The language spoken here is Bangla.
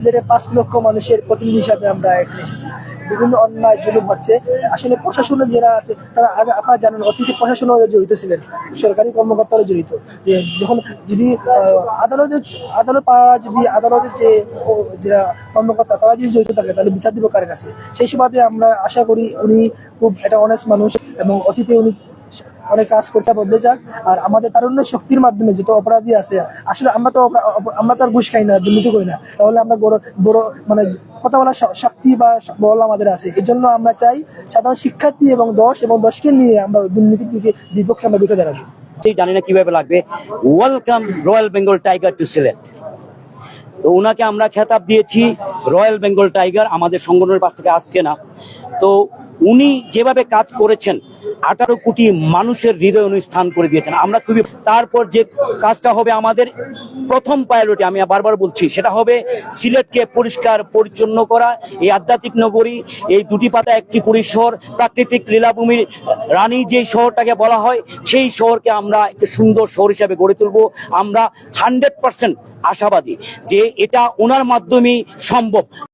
সিলেটে পাঁচ লক্ষ মানুষের প্রতিনিধি হিসাবে আমরা এখানে এসেছি। বিভিন্ন অন্যায় জুলুম হচ্ছে। আসলে প্রশাসনে যারা আছে, তারা আগে আপনারা জানেন অতীতে প্রশাসনও জড়িত ছিলেন, সরকারি কর্মকর্তারা জড়িত। যে যখন যদি আদালত পাওয়া যদি আদালতের যে যারা কর্মকর্তা, তারা যদি জড়িত থাকে, তাহলে বিচার দিব কার কাছে? সেই সুবাদে আমরা আশা করি উনি খুব একটা অনেস্ট মানুষ এবং অতীতে উনি অনেক কাজ করতে বদলে যাক। আর আমাদের তারুণ্য শক্তির মাধ্যমে যত অপরাধী আছে, আসলে আমরা তো আমরা তো আর ঘুষ খাই না, দুর্নীতি করি না। তাহলে আমরা বড় বড় মানে কথা বলার শক্তি বা বল আমাদের আছে। এই জন্য আমরা চাই সাধারণ শিক্ষার্থী এবং দশ এবং দশকে নিয়ে আমরা দুর্নীতির বিপে- বিপক্ষে আমরা বিরুদ্ধে দাঁড়াবো। সেই জানি না কীভাবে লাগবে। Welcome royal Bengal tiger to Sylhet তো ওনাকে আমরা খেতাব দিয়েছি রয়্যাল বেঙ্গল টাইগার আমাদের সংগঠনের পাশ থেকে আসছে না। তো উনি যেভাবে কাজ করেছেন, আঠারো কোটি মানুষের হৃদয় উনি স্থান করে দিয়েছেন। আমরা খুবই তারপর যে কাজটা হবে আমাদের প্রথম প্রায়োরিটি আমি বারবার বলছি, সেটা হবে সিলেটকে পরিষ্কার পরিচ্ছন্ন করা, এই আধ্যাত্মিক নগরী, এই দুটি পাতা, একটি পরিসর, প্রাকৃতিক লীলাভূমির রানী যে শহরটাকে বলা হয়, সেই শহরকে আমরা একটু সুন্দর শহর হিসাবে গড়ে তুলবো। আমরা হান্ড্রেড পার্সেন্ট আশাবাদী যে এটা ওনার মাধ্যমেই সম্ভব।